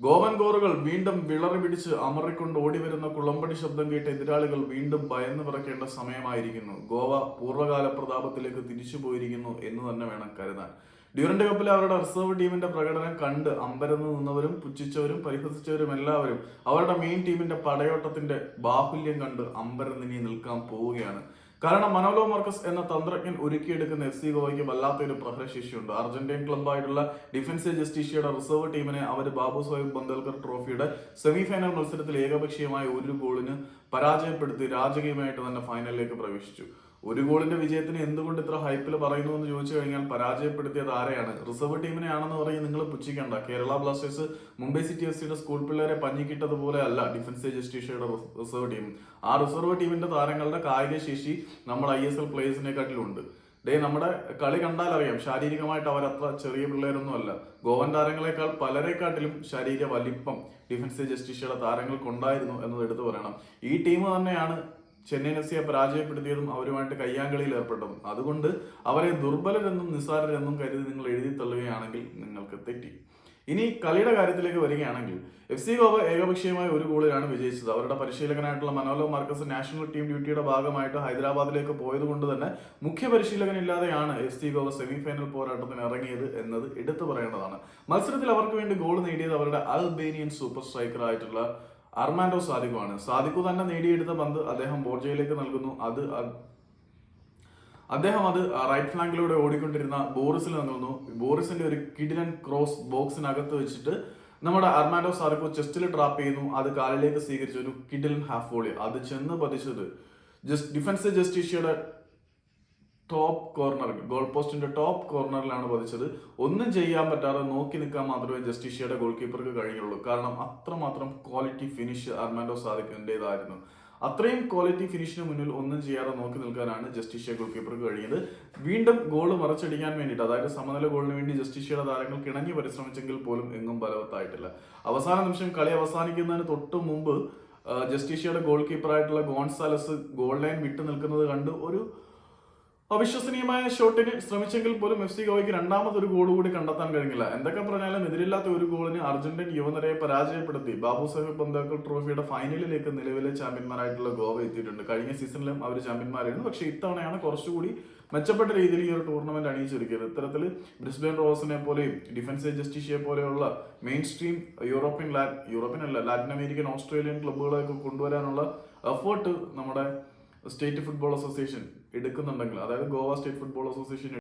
ഗോവൻ ഗോറുകൾ വീണ്ടും വിളറി പിടിച്ച് അമറിക്കൊണ്ട് ഓടിവരുന്ന കുളമ്പടി ശബ്ദം കേട്ട് എതിരാളികൾ വീണ്ടും ഭയന്ന് പിറക്കേണ്ട സമയമായിരിക്കുന്നു. ഗോവ പൂർവകാല പ്രതാപത്തിലേക്ക് തിരിച്ചു പോയിരിക്കുന്നു എന്ന് തന്നെ വേണം കരുതാൻ. ഡ്യൂറന്റ് കപ്പിൽ അവരുടെ റിസർവ് ടീമിന്റെ പ്രകടനം കണ്ട് അമ്പരന്ന് നിന്നവരും പുച്ഛിച്ചവരും പരിഹസിച്ചവരും എല്ലാവരും അവരുടെ മെയിൻ ടീമിന്റെ പടയോട്ടത്തിന്റെ ബാഹുല്യം കണ്ട് അമ്പരന്നിനി നിൽക്കാൻ പോവുകയാണ്. കാരണം മനോലോ മാർക്കസ് എന്ന തന്ത്രജ്ഞൻ ഒരുക്കിയെടുക്കുന്ന എഫ് സി ഗോവയ്ക്ക് വല്ലാത്തൊരു പ്രഹരശേഷിയുണ്ട്. അർജന്റീൻ ക്ലബ്ബായിട്ടുള്ള ഡിഫൻസ് ജസ്റ്റിഷ്യയുടെ റിസർവ് ടീമിനെ അവർ ബാബു സാഹിബ് ബന്ദൽക്കർ ട്രോഫിയുടെ സെമി ഫൈനൽ മത്സരത്തിൽ ഏകപക്ഷീയമായ ഒരു ഗോളിന് പരാജയപ്പെടുത്തി രാജകീയമായിട്ട് തന്നെ ഫൈനലിലേക്ക് പ്രവേശിച്ചു. ഒരു ഗോളിന്റെ വിജയത്തിന് എന്തുകൊണ്ട് ഇത്ര ഹൈപ്പിൽ പറയുന്നു എന്ന് ചോദിച്ചു കഴിഞ്ഞാൽ പരാജയപ്പെടുത്തിയത് ആരെയാണ്? റിസർവ് ടീമിനെയാണെന്ന് പറഞ്ഞ് നിങ്ങൾ പുച്ഛിക്കണ്ട. Kerala Blasters Mumbai City F സിയുടെ സ്കൂൾ പിള്ളേരെ പഞ്ഞിക്കിട്ടതുപോലെ അല്ല ഡിഫൻസ് ജസ്റ്റിഷ്യയുടെ റിസർവ് ടീം ആ റിസർവ് ടീമിന്റെ താരങ്ങളുടെ കായിക ശേഷി നമ്മൾ ഐ എസ് എൽ പ്ലേയേഴ്സിനെക്കാട്ടിലുണ്ട് ഡേ നമ്മുടെ കളി കണ്ടാൽ അറിയാം ശാരീരികമായിട്ട് അവർ അത്ര ചെറിയ പിള്ളേരൊന്നും അല്ല. ഗോവൻ താരങ്ങളെക്കാൾ പലരെക്കാട്ടിലും ശരീര വലിപ്പം ഡിഫൻസ് ജസ്റ്റിഷ്യയുടെ താരങ്ങൾക്കുണ്ടായിരുന്നു എന്നത് എടുത്തു പറയണം. ഈ ടീം തന്നെയാണ് ചെന്നൈയിൻ എഫ് പരാജയപ്പെടുത്തിയതും അവരുമായിട്ട് കയ്യാങ്കളിയിൽ ഏർപ്പെട്ടതും. അതുകൊണ്ട് അവരെ ദുർബലരെന്നും നിസ്സാരരെന്നും കരുതി നിങ്ങൾ എഴുതി തള്ളുകയാണെങ്കിൽ നിങ്ങൾക്ക് തെറ്റി. ഇനി കളിയുടെ കാര്യത്തിലേക്ക് വരികയാണെങ്കിൽ എഫ് സി ഗോവ ഏകപക്ഷീയമായ ഒരു ഗോളിലാണ് വിജയിച്ചത്. അവരുടെ പരിശീലകനായിട്ടുള്ള മനോലോ മാർക്കസ് നാഷണൽ ടീം ഡ്യൂട്ടിയുടെ ഭാഗമായിട്ട് ഹൈദരാബാദിലേക്ക് പോയതുകൊണ്ട് തന്നെ മുഖ്യ പരിശീലകനില്ലാതെയാണ് F C Goa semi final പോരാട്ടത്തിന് ഇറങ്ങിയത് എന്നത് എടുത്തു പറയേണ്ടതാണ്. മത്സരത്തിൽ അവർക്ക് വേണ്ടി ഗോൾ നേടിയത് അവരുടെ അൽബേനിയൻ സൂപ്പർ സ്ട്രൈക്കർ ആയിട്ടുള്ള അർമാൻഡോ ആണ് സാദിഖു തന്നെ നേടിയെടുത്ത പന്ത് അദ്ദേഹം ബോർജയിലേക്ക് നൽകുന്നു. അത് അദ്ദേഹം അത് റൈറ്റ് ഫ്ലാങ്കിലൂടെ ഓടിക്കൊണ്ടിരുന്ന ബോറിസിൽ നൽകുന്നു. ബോറിസിന്റെ ഒരു കിഡിലൻ ക്രോസ് ബോക്സിനകത്ത് വെച്ചിട്ട് നമ്മുടെ അർമാൻഡോ സാദിഖു ചെസ്റ്റിൽ ട്രാപ്പ് ചെയ്യുന്നു. അത് കാലിലേക്ക് സ്വീകരിച്ച ഒരു കിഡിലൻ ഹാഫ് വോളി അത് ചെന്ന് പതിച്ചത് ജസ്റ്റ് ഡിഫൻസ് ജസ്റ്റിഷ്യയുടെ ടോപ്പ് കോർണറിൽ ഗോൾ പോസ്റ്റിന്റെ ടോപ്പ് കോർണറിലാണ് പതിച്ചത്. ഒന്നും ചെയ്യാൻ പറ്റാതെ നോക്കി നിൽക്കാൻ മാത്രമേ ജസ്റ്റിഷ്യയുടെ ഗോൾ കീപ്പർക്ക് കഴിയുള്ളൂ കാരണം അത്രമാത്രം ക്വാളിറ്റി ഫിനിഷ് അർമാൻഡോ സാദിഖിന്റെതായിരുന്നു അത്രയും ക്വാളിറ്റി ഫിനിഷിന് മുന്നിൽ ഒന്നും ചെയ്യാതെ നോക്കി നിൽക്കാനാണ് ജസ്റ്റിഷ്യ ഗോൾ കീപ്പർക്ക് കഴിഞ്ഞത് വീണ്ടും ഗോൾ മറച്ചടിക്കാൻ വേണ്ടിയിട്ട് അതായത് സമനില ഗോളിന് വേണ്ടി ജസ്റ്റിഷ്യയുടെ താരങ്ങൾ കിണങ്ങി പരിശ്രമിച്ചെങ്കിൽ പോലും എങ്ങും ഫലവത്തായിട്ടില്ല. അവസാന നിമിഷം കളി അവസാനിക്കുന്നതിന് തൊട്ട് മുമ്പ് ജസ്റ്റിഷ്യയുടെ ഗോൾ കീപ്പറായിട്ടുള്ള ഗോൺസാലസ് ഗോൾ ലൈൻ വിട്ടു നിൽക്കുന്നത് കണ്ട് ഒരു അവിശ്വസനീയമായ ഷോട്ടിന് ശ്രമിച്ചെങ്കിൽ പോലും എഫ് സി ഗോവയ്ക്ക് രണ്ടാമത് ഒരു ഗോൾ കൂടി കണ്ടെത്താൻ കഴിഞ്ഞില്ല. എന്തൊക്കെ പറഞ്ഞാലും എതിരില്ലാത്ത ഒരു ഗോളിന് അർജന്റീൻ യുവനിരയെ പരാജയപ്പെടുത്തി. ബാബു സാഹിബ് ബന്ദേക്കർ ട്രോഫിയുടെ ഫൈനലിലേക്ക് നിലവിലെ ചാമ്പ്യന്മാരായിട്ടുള്ള ഗോവ എത്തിയിട്ടുണ്ട്. കഴിഞ്ഞ സീസണിലും അവർ ചാമ്പ്യന്മാരായിരുന്നു. പക്ഷെ ഇത്തവണയാണ് കുറച്ചുകൂടി മെച്ചപ്പെട്ട രീതിയിൽ ഈ ഒരു ടൂർണമെന്റ് അണിയിച്ചൊരുക്കിയത് ഇത്തരത്തിൽ ബ്രിസ്ബേൻ റോസിനെ പോലെയും ഡിഫൻസ് ജസ്റ്റിഷ്യയെ പോലെയുള്ള mainstream European la European അല്ല ലാറ്റിൻ അമേരിക്കൻ ഓസ്ട്രേലിയൻ ക്ലബ്ബുകളെയൊക്കെ കൊണ്ടുവരാനുള്ള എഫേർട്ട് നമ്മുടെ സ്റ്റേറ്റ് ഫുട്ബോൾ അസോസിയേഷൻ എടുക്കുന്നുണ്ടെങ്കിൽ അതായത് ഗോവ സ്റ്റേറ്റ് ഫുട്ബോൾ അസോസിയേഷൻ